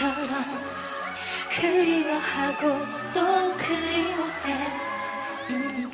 처럼 그리워하고 또 그리워해 음.